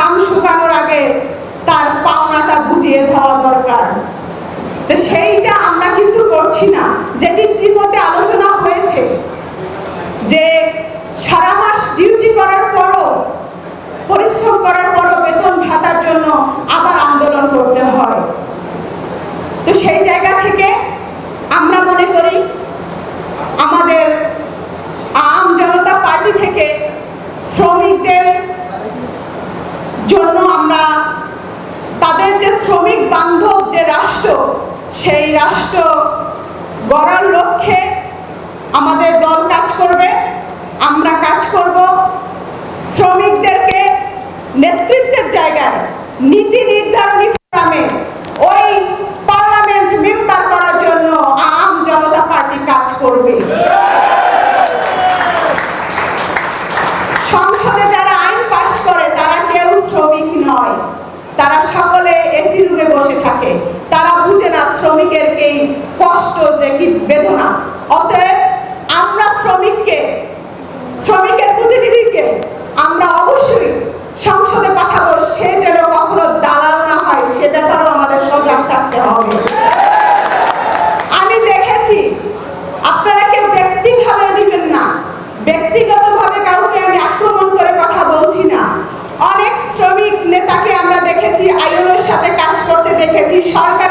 ঘাম শুকানোর আগে তার পাওনাটা বুঝিয়ে দেওয়া দরকার। তো সেইটা আমরা কিন্তু করছি না। যেটি ইতিমধ্যে আলোচনা হয়েছে যে সারা মাস ডিউটি করার পরও, পরিশ্রম করার পরও বেতন ভাতার জন্য আবার আন্দোলন করতে হয়। তো সেই জায়গা থেকে শ্রমিক বান্ধব যে রাষ্ট্র, সেই রাষ্ট্র গড়ার লক্ষ্যে আমাদের দল কাজ করবে, আমরা কাজ করব। শ্রমিকদেরকে নেতৃত্বের জায়গায়, নীতি এই সরকার